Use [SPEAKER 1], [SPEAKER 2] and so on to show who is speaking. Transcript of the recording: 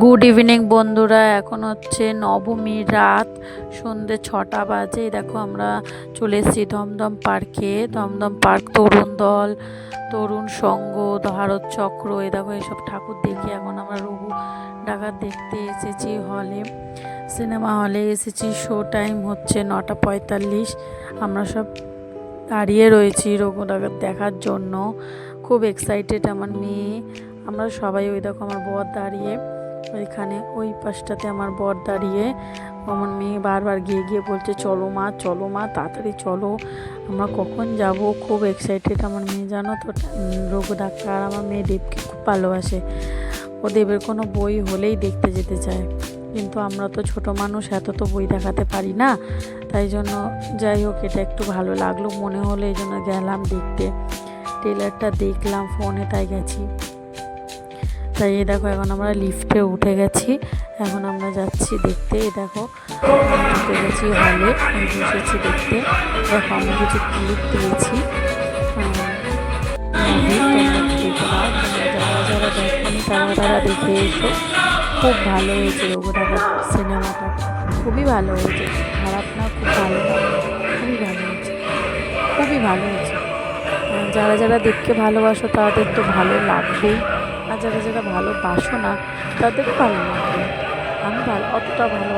[SPEAKER 1] Good evening বন্ধুরা। এখন হচ্ছে নবমীর রাত, সন্ধে ছটা বাজে। দেখো আমরা চলে এসেছি দমদম পার্কে। দমদম পার্ক, তরুণ দল, তরুণ সঙ্গ, ভারত চক্র। এ দেখো এসব ঠাকুর দেখি এখন আমরা রঘু ডাকাত দেখতে এসেছি হলে। সিনেমা হলে এসেছি। শো টাইম হচ্ছে নটা পঁয়তাল্লিশ। আমরা সব দাঁড়িয়ে রয়েছি রঘু ডাকাত দেখার জন্য। খুব এক্সাইটেড আমার মেয়ে। আমরা সবাই ওই দেখো আমার বর দাঁড়িয়ে। ওইখানে ওই পাশটাতে আমার বর দাঁড়িয়ে আমার মেয়ে বারবার গিয়ে গিয়ে বলছে, চলো মা চলো মা, তাড়াতাড়ি চলো। আমরা কখন যাব? খুব এক্সাইটেড আমার মেয়ে, জানো তো? রোগ ডাক্তার আমার মেয়ে দেবকে খুব ভালোবাসে। ও দেবের কোনো বই হলেই দেখতে যেতে চায়। কিন্তু আমরা তো ছোট মানুষ, এত তো বই দেখাতে পারি না। তাই জন্য যাই হোক, এটা একটু ভালো লাগল। মনে হলো এই জন্য গেলাম দেখতে। ট্রেলারটা দেখলাম ফোনে তাই গেছি। তাই এই দেখো এখন আমরা লিফটে উঠে গেছি। এখন আমরা যাচ্ছি দেখতে, এই দেখো, উঠে গেছি হলে বসেছি দেখতে। দেখো, আমি কিছু ক্লিপ পেয়েছি যারা যারা দেখনি, তারা তারা দেখে এসো। খুব ভালো হয়েছে রঘুঢাকার সিনেমাটা। খুবই ভালো হয়েছে। খারাপ না, খুব ভালো খুবই ভালো হয়েছে। খুবই ভালো হয়েছে। যারা যারা দেখতে ভালোবাসো, তাদের তো ভালো লাগবেই। যারা যারা ভালোবাসো না তাদের ভালো লাগবে আমি ভালো অতটা ভালো